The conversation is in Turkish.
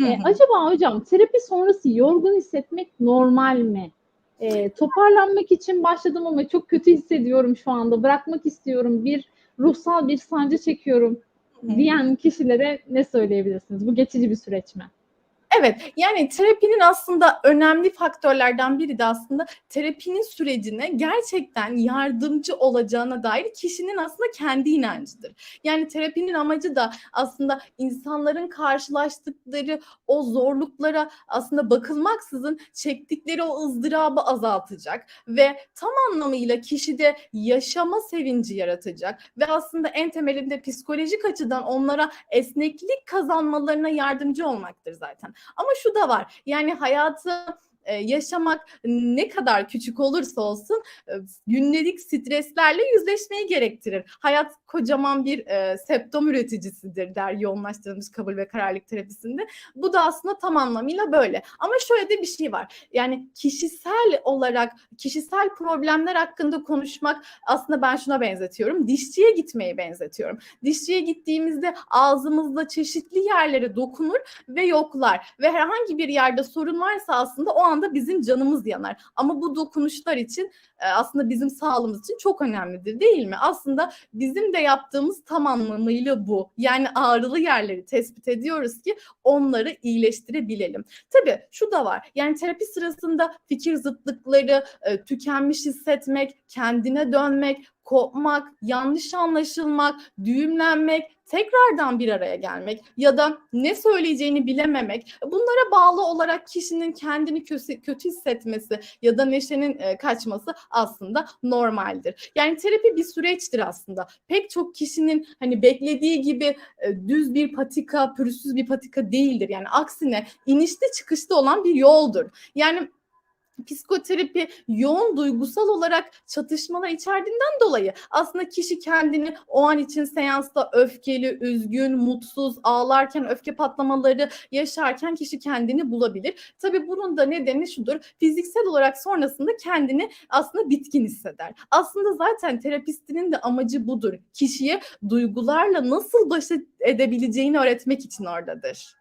Hı E, hı. acaba hocam terapi sonrası yorgun hissetmek normal mi? E, toparlanmak için başladım ama çok kötü hissediyorum şu anda. Bırakmak istiyorum. Bir ruhsal bir sancı çekiyorum diyen kişilere ne söyleyebilirsiniz? Bu geçici bir süreç mi? Evet, yani terapinin aslında önemli faktörlerden biri de aslında terapinin sürecine gerçekten yardımcı olacağına dair kişinin aslında kendi inancıdır. Yani terapinin amacı da aslında insanların karşılaştıkları o zorluklara aslında bakılmaksızın çektikleri o ızdırabı azaltacak ve tam anlamıyla kişide yaşama sevinci yaratacak ve aslında en temelinde psikolojik açıdan onlara esneklik kazanmalarına yardımcı olmaktır zaten. Ama şu da var. Yani hayatı e, yaşamak ne kadar küçük olursa olsun e, günlük streslerle yüzleşmeyi gerektirir. Hayat kocaman bir e, septom üreticisidir der yoğunlaştırılmış kabul ve kararlılık terapisinde. Bu da aslında tam anlamıyla böyle. Ama şöyle de bir şey var. Yani kişisel olarak kişisel problemler hakkında konuşmak aslında ben şuna benzetiyorum. Dişçiye gitmeyi benzetiyorum. Dişçiye gittiğimizde ağzımızda çeşitli yerlere dokunur ve yoklar ve herhangi bir yerde sorun varsa aslında o anda bizim canımız yanar. Ama bu dokunuşlar için e, aslında bizim sağlığımız için çok önemlidir değil mi? Aslında bizim de yaptığımız tam anlamıyla bu. Yani ağrılı yerleri tespit ediyoruz ki onları iyileştirebilelim. Tabii şu da var. Yani terapi sırasında fikir zıtlıkları, e, tükenmiş hissetmek, kendine dönmek, kopmak, yanlış anlaşılmak, düğümlenmek, tekrardan bir araya gelmek ya da ne söyleyeceğini bilememek bunlara bağlı olarak kişinin kendini kötü, hissetmesi ya da neşenin e, kaçması aslında normaldir. Yani terapi bir süreçtir aslında. Pek çok kişinin hani beklediği gibi e, düz bir patika, pürüzsüz bir patika değildir. Yani aksine inişli çıkışlı olan bir yoldur. Yani psikoterapi yoğun duygusal olarak çatışmalar içerdiğinden dolayı aslında kişi kendini o an için seansta öfkeli, üzgün, mutsuz, ağlarken öfke patlamaları yaşarken kişi kendini bulabilir. Tabii bunun da nedeni şudur. Fiziksel olarak sonrasında kendini aslında bitkin hisseder. Aslında zaten terapistinin de amacı budur. Kişiye duygularla nasıl baş edebileceğini öğretmek için oradadır.